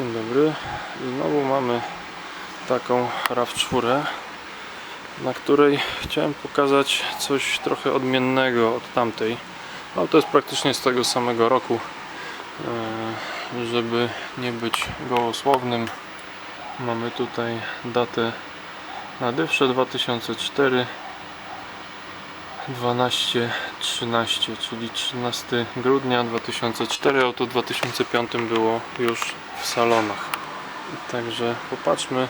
Dzień dobry. Znowu mamy taką RAV4, na której chciałem pokazać coś trochę odmiennego od tamtej. Ale to jest praktycznie z tego samego roku. E, Żeby nie być gołosłownym, mamy tutaj datę na dyfrze 2004 12 13, czyli 13 grudnia 2004, auto w 2005 było już w salonach. Także popatrzmy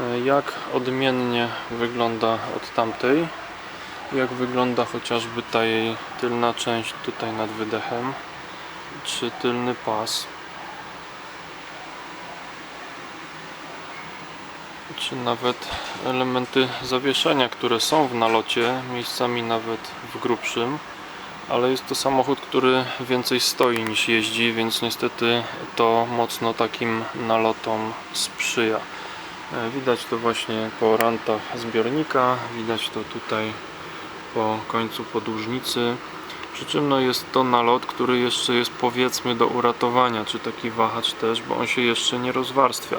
e, jak odmiennie wygląda od tamtej. Jak wygląda chociażby ta jej tylna część tutaj nad wydechem, czy tylny pas. czy nawet elementy zawieszenia, które są w nalocie, miejscami nawet w grubszym, ale jest to samochód, który więcej stoi niż jeździ, więc niestety to mocno takim nalotom sprzyja. E, Widać to właśnie po rantach zbiornika, widać to tutaj po końcu podłużnicy. Przy czym no jest to nalot, który jeszcze jest powiedzmy do uratowania, czy taki wahacz też, bo on się jeszcze nie rozwarstwia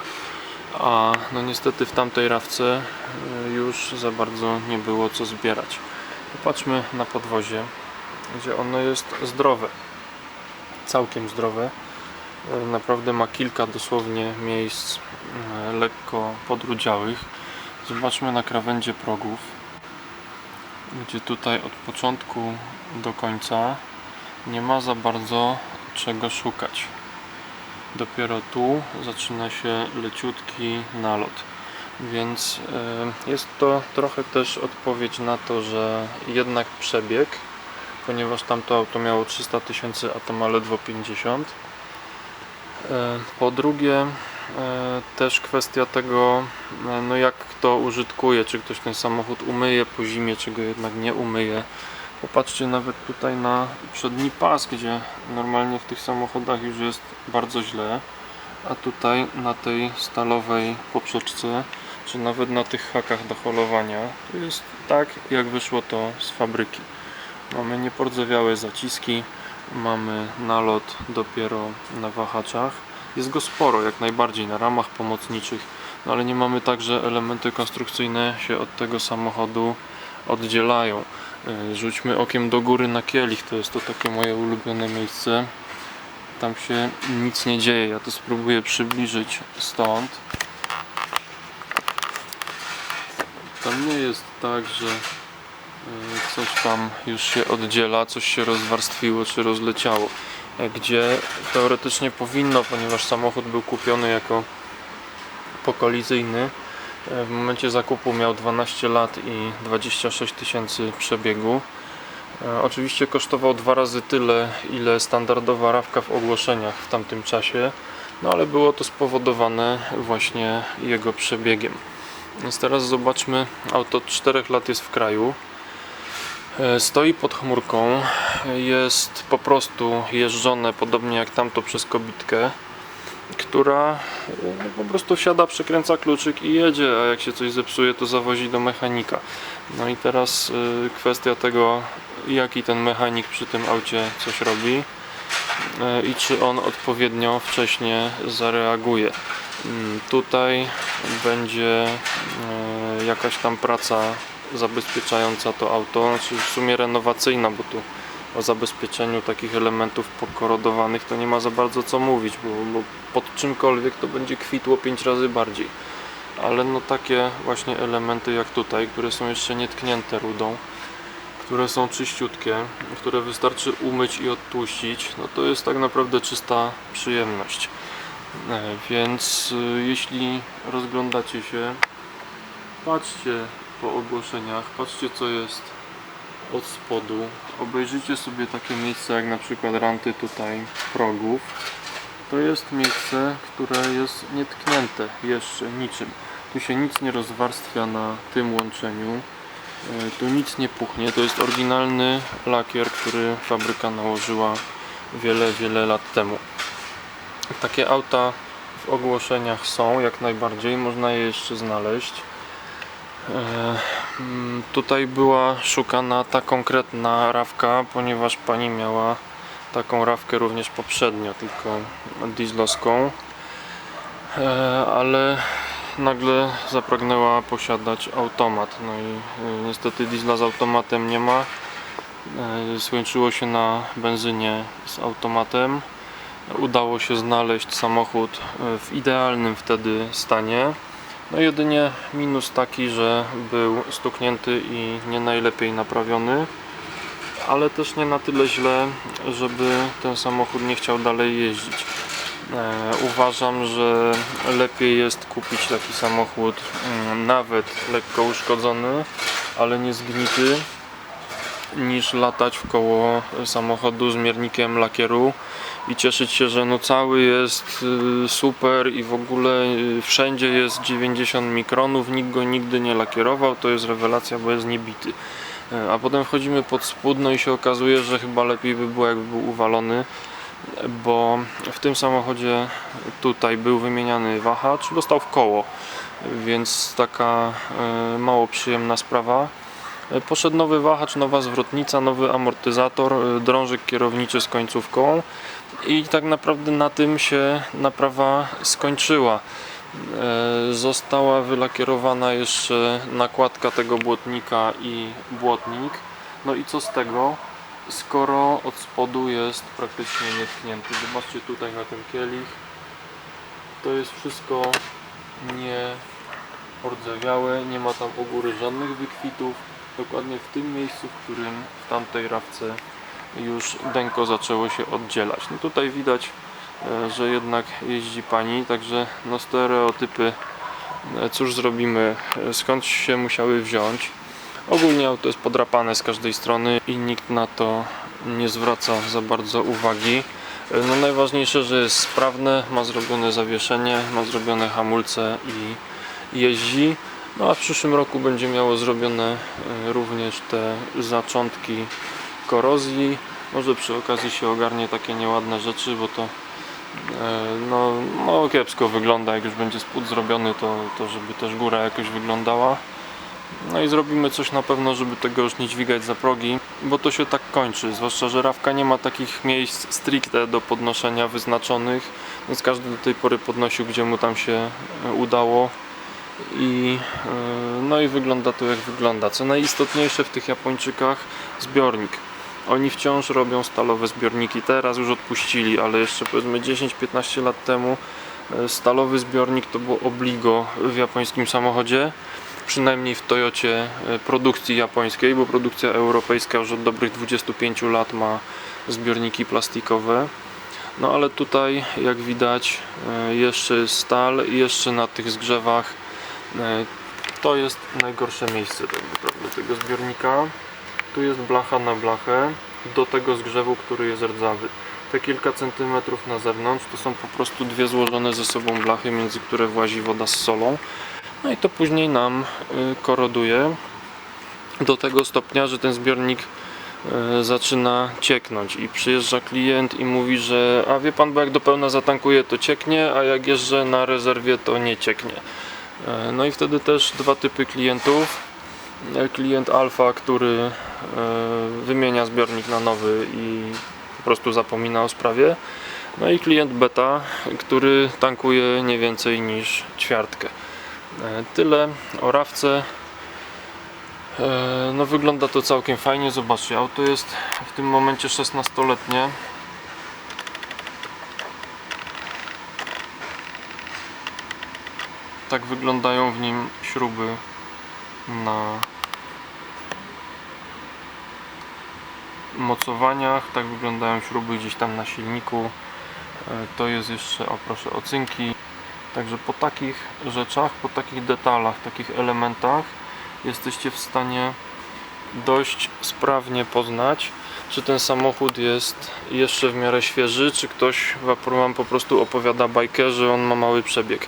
a no niestety w tamtej rawce y, już za bardzo nie było co zbierać. Popatrzmy na podwozie, gdzie ono jest zdrowe, całkiem zdrowe. Y, Naprawdę ma kilka dosłownie miejsc y, lekko podrudziałych. Zobaczmy na krawędzie progów, gdzie tutaj od początku do końca nie ma za bardzo czego szukać dopiero tu zaczyna się leciutki nalot. Więc e, jest to trochę też odpowiedź na to, że jednak przebieg, ponieważ tamto auto miało 300 tysięcy, a to ma ledwo 50. E, Po drugie, e, też kwestia tego, e, no jak kto użytkuje, czy ktoś ten samochód umyje po zimie, czy go jednak nie umyje. Popatrzcie nawet tutaj na przedni pas, gdzie normalnie w tych samochodach już jest bardzo źle, a tutaj na tej stalowej poprzeczce, czy nawet na tych hakach do holowania, to jest tak jak wyszło to z fabryki. Mamy niepordzewiałe zaciski, mamy nalot dopiero na wahaczach. Jest go sporo, jak najbardziej na ramach pomocniczych, no ale nie mamy tak, że elementy konstrukcyjne się od tego samochodu oddzielają. E, Rzućmy okiem do góry na kielich, to jest to takie moje ulubione miejsce. Tam się nic nie dzieje. Ja to spróbuję przybliżyć stąd. Tam nie jest tak, że coś tam już się oddziela, coś się rozwarstwiło czy rozleciało. Gdzie teoretycznie powinno, ponieważ samochód był kupiony jako pokolizyjny. W momencie zakupu miał 12 lat i 26 tysięcy przebiegu. E, Oczywiście kosztował dwa razy tyle, ile standardowa rawka w ogłoszeniach w tamtym czasie, no ale było to spowodowane właśnie jego przebiegiem. Więc teraz zobaczmy, auto od 4 lat jest w kraju. E, Stoi pod chmurką, jest po prostu jeżdżone podobnie jak tamto przez kobitkę która e, no, po prostu wsiada, przekręca kluczyk i jedzie, a jak się coś zepsuje, to zawozi do mechanika. No i teraz y, kwestia tego, jaki ten mechanik przy tym aucie coś robi i czy on odpowiednio wcześnie zareaguje. Mm, Tutaj będzie jakaś tam praca zabezpieczająca to auto, znaczy w sumie renowacyjna, bo tu o zabezpieczeniu takich elementów pokorodowanych to nie ma za bardzo co mówić, bo, bo pod czymkolwiek to będzie kwitło 5 razy bardziej. Ale no takie właśnie elementy jak tutaj, które są jeszcze nietknięte rudą, które są czyściutkie, które wystarczy umyć i odtłuścić, no to jest tak naprawdę czysta przyjemność. E, Więc y, jeśli rozglądacie się, patrzcie po ogłoszeniach, patrzcie co jest od spodu. Obejrzyjcie sobie takie miejsca jak na przykład ranty tutaj progów. To jest miejsce, które jest nietknięte jeszcze niczym. Tu się nic nie rozwarstwia na tym łączeniu. E, Tu nic nie puchnie. To jest oryginalny lakier, który fabryka nałożyła wiele, wiele lat temu. Takie auta w ogłoszeniach są jak najbardziej, można je jeszcze znaleźć. E, mm, Tutaj była szukana ta konkretna rawka, ponieważ pani miała taką rawkę również poprzednio, tylko dieslowską. e, ale nagle zapragnęła posiadać automat. No i e, niestety diesla z automatem nie ma. E, Skończyło się na benzynie z automatem. Udało się znaleźć samochód e, w idealnym wtedy stanie. No jedynie minus taki, że był stuknięty i nie najlepiej naprawiony, ale też nie na tyle źle, żeby ten samochód nie chciał dalej jeździć. E, uważam, że lepiej jest kupić taki samochód mm, nawet lekko uszkodzony, ale nie zgnity, niż latać w koło samochodu z miernikiem lakieru i cieszyć się, że no cały jest y, super i w ogóle y, wszędzie jest 90 mikronów, nikt go nigdy nie lakierował, to jest rewelacja, bo jest niebity. E, A potem wchodzimy pod spód, no i się okazuje, że chyba lepiej by było jakby był uwalony, bo w tym samochodzie tutaj był wymieniany wahacz, dostał w koło, więc taka e, mało przyjemna sprawa. E, Poszedł nowy wahacz, nowa zwrotnica, nowy amortyzator, drążek kierowniczy z końcówką i tak naprawdę na tym się naprawa skończyła. E, Została wylakierowana jeszcze nakładka tego błotnika i błotnik. No i co z tego, skoro od spodu jest praktycznie nietknięty. Zobaczcie tutaj na ten kielich. To jest wszystko nie ordzewiałe, nie ma tam u góry żadnych wykwitów. Dokładnie w tym miejscu, w którym w tamtej rawce już denko zaczęło się oddzielać. No tutaj widać, e, że jednak jeździ pani, także no stereotypy, e, cóż zrobimy, E, skąd się musiały wziąć. Ogólnie auto jest podrapane z każdej strony i nikt na to nie zwraca za bardzo uwagi. No najważniejsze, że jest sprawne, ma zrobione zawieszenie, ma zrobione hamulce i jeździ. No a w przyszłym roku będzie miało zrobione również te zaczątki korozji. Może przy okazji się ogarnie takie nieładne rzeczy, bo to e, no, no kiepsko wygląda, jak już będzie spód zrobiony, to, to żeby też góra jakoś wyglądała. No i zrobimy coś na pewno, żeby tego już nie dźwigać za progi, bo to się tak kończy. Zwłaszcza, że rawka nie ma takich miejsc stricte do podnoszenia wyznaczonych, więc każdy do tej pory podnosił, gdzie mu tam się e, udało. I, e, no i wygląda to jak wygląda. Co najistotniejsze w tych Japończykach, zbiornik. Oni wciąż robią stalowe zbiorniki. Teraz już odpuścili, ale jeszcze powiedzmy 10-15 lat temu e, stalowy zbiornik to było obligo w japońskim samochodzie. Przynajmniej w Toyocie e, produkcji japońskiej, bo produkcja europejska już od dobrych 25 lat ma zbiorniki plastikowe. No ale tutaj, jak widać, e, jeszcze jest stal i jeszcze na tych zgrzewach to jest najgorsze miejsce tak naprawdę tego zbiornika. Tu jest blacha na blachę do tego zgrzewu, który jest rdzawy. Te kilka centymetrów na zewnątrz to są po prostu dwie złożone ze sobą blachy, między które włazi woda z solą. No i to później nam y, koroduje do tego stopnia, że ten zbiornik y, zaczyna cieknąć i przyjeżdża klient i mówi, że a wie pan, bo jak do pełna zatankuje to cieknie, a jak jeżdżę na rezerwie to nie cieknie. E, No i wtedy też dwa typy klientów. Klient alfa, który e, wymienia zbiornik na nowy i po prostu zapomina o sprawie. No i klient beta, który tankuje nie więcej niż ćwiartkę. E, Tyle o rawce. E, No wygląda to całkiem fajnie. Zobaczcie, auto jest w tym momencie 16-letnie. Tak wyglądają w nim śruby na mocowaniach. Tak wyglądają śruby gdzieś tam na silniku. E, To jest jeszcze, o proszę, ocynki. Także po takich rzeczach, po takich detalach, takich elementach jesteście w stanie dość sprawnie poznać, czy ten samochód jest jeszcze w miarę świeży, czy ktoś wam po prostu opowiada bajkę, że on ma mały przebieg.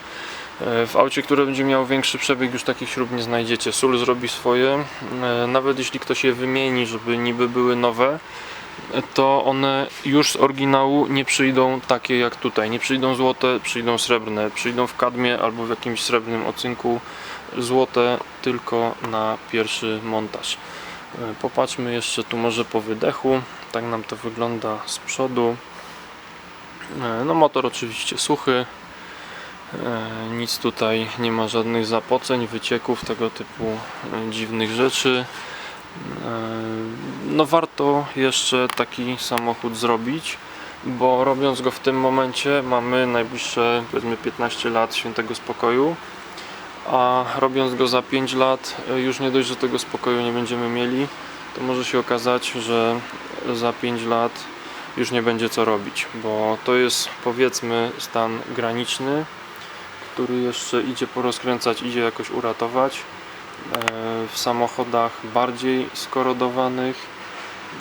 E, W aucie, które będzie miało większy przebieg, już takich śrub nie znajdziecie. Sól zrobi swoje. E, Nawet jeśli ktoś je wymieni, żeby niby były nowe, to one już z oryginału nie przyjdą takie jak tutaj. Nie przyjdą złote, przyjdą srebrne. Przyjdą w kadmie albo w jakimś srebrnym ocynku. Złote tylko na pierwszy montaż. E, Popatrzmy jeszcze tu może po wydechu. Tak nam to wygląda z przodu. E, No motor oczywiście suchy. E, Nic tutaj nie ma żadnych zapoceń, wycieków, tego typu e, dziwnych rzeczy. E, No warto jeszcze taki samochód zrobić, bo robiąc go w tym momencie mamy najbliższe powiedzmy 15 lat świętego spokoju, a robiąc go za 5 lat już nie dość, że tego spokoju nie będziemy mieli, to może się okazać, że za 5 lat już nie będzie co robić, bo to jest powiedzmy stan graniczny, który jeszcze idzie porozkręcać, idzie jakoś uratować. E, W samochodach bardziej skorodowanych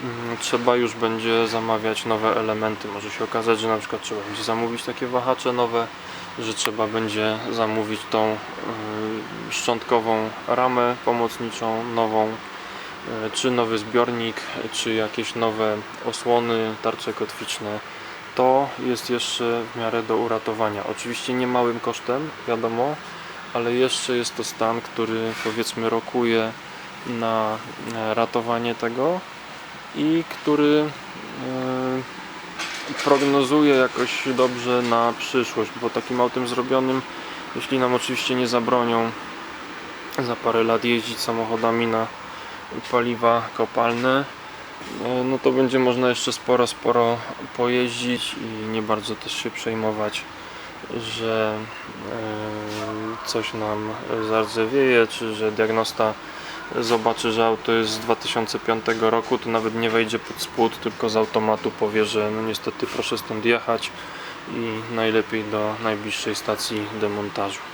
mm, trzeba już będzie zamawiać nowe elementy. Może się okazać, że na przykład trzeba będzie zamówić takie wahacze nowe, że trzeba będzie zamówić tą y, szczątkową ramę pomocniczą nową, y, czy nowy zbiornik, czy jakieś nowe osłony, tarcze kotwiczne. To jest jeszcze w miarę do uratowania. Oczywiście nie małym kosztem, wiadomo, ale jeszcze jest to stan, który powiedzmy rokuje na e, ratowanie tego i który e, prognozuje jakoś dobrze na przyszłość, bo takim autem zrobionym, jeśli nam oczywiście nie zabronią za parę lat jeździć samochodami na paliwa kopalne, no to będzie można jeszcze sporo, sporo pojeździć i nie bardzo też się przejmować, że e, coś nam zardzewieje, czy że diagnosta zobaczy, że auto jest z 2005 roku, to nawet nie wejdzie pod spód, tylko z automatu powie, że no niestety proszę stąd jechać i najlepiej do najbliższej stacji demontażu.